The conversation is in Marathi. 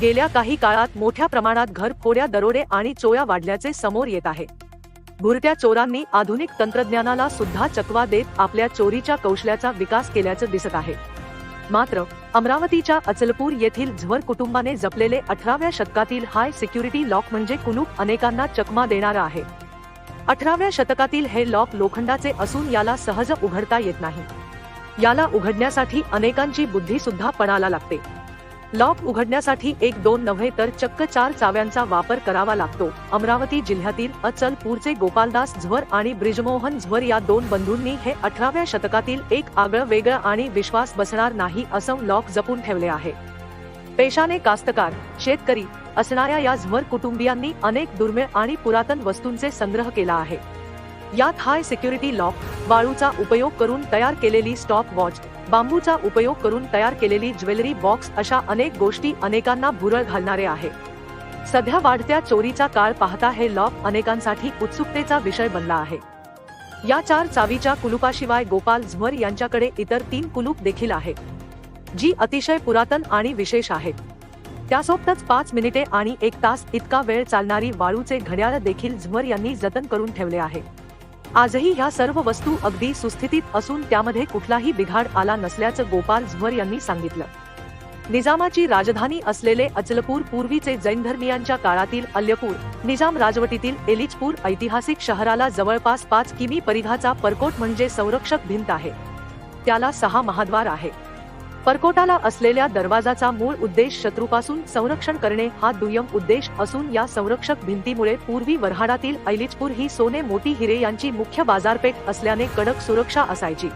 गेल्या काही काळात मोठ्या प्रमाणात घरफोड्या दरोडे आणि चोया वाढल्याचे समोर येत आहे. भुरट्या चोरांनी आधुनिक तंत्रज्ञानाला सुद्धा चकवा देत आपल्या चोरीच्या कौशल्याचा विकास केल्याचं दिसत आहे. मात्र अमरावतीच्या अचलपूर येथील झवर कुटुंबाने जपलेले अठराव्या शतकातील हाय सिक्युरिटी लॉक म्हणजे कुलूप अनेकांना चकमा देणारा आहे. अठराव्या शतकातील हे लॉक लोखंडाचे असून याला सहज उघडता येत नाही. याला उघडण्यासाठी अनेकांची बुद्धी सुद्धा पणाला लागते. लॉक उघडण्यासाठी एक दोन नव्हे तर चक्क चार चाव्यांचा वापर करावा लागतो. अमरावती जिल्ह्यातील अचलपूरचे गोपालदास झवर आणि ब्रिजमोहन झवर या दोन बंधूंनी हे अठराव्या शतकातील एक आगळं वेगळं आणि विश्वास बसणार नाही असं लॉक जपून ठेवले आहे. पेशाने कास्तकार शेतकरी असणाऱ्या या झवर कुटुंबियांनी अनेक दुर्मिळ आणि पुरातन वस्तूंचे संग्रह केला आहे. यात हाय सिक्युरिटी लॉक वाळूचा उपयोग करून तयार केलेली स्टॉप वॉच बांबूचा उपयोग करून तयार केलेली ज्वेलरी बॉक्स अशा अनेक गोष्टी अनेकांना भुरळ घालणारे आहे. सध्या वाढत्या चोरीचा काळ पाहता हे लॉक अनेकांसाठी उत्सुकतेचा विषय बनला आहे. या चार चावीच्या कुलुपाशिवाय गोपाल झुमर यांच्याकडे इतर तीन कुलूप देखील आहेत जी अतिशय पुरातन आणि विशेष आहेत. त्यासोबतच पाच मिनिटे आणि एक तास इतका वेळ चालणारी वाळूचे घड्याळ देखील झुमर यांनी जतन करून ठेवले आहे. आजही ह्या सर्व वस्तू अगदी सुस्थितीत असून त्यामध्ये कुठलाही बिघाड आला नसल्याचं गोपाल झुवर यांनी सांगितलं. निजामाची राजधानी असलेले अचलपूर पूर्वीचे जैन धर्मियांच्या काळातील अल्यपूर निजाम राजवटीतील एलिचपूर ऐतिहासिक शहराला जवळपास पाच किमी परिघाचा परकोट म्हणजे संरक्षक भिंत आहे. त्याला सहा महाद्वार आहे. परकोटाला असलेल्या दरवाजाचा मूळ उद्देश शत्रूपासून संरक्षण करणे हा दुय्यम उद्देश असून या संरक्षक भिंतीमुळे पूर्वी वरहाडातील ऐलिचपूर ही सोने मोठी हिरे यांची मुख्य बाजारपेठ असल्याने कडक सुरक्षा असायची.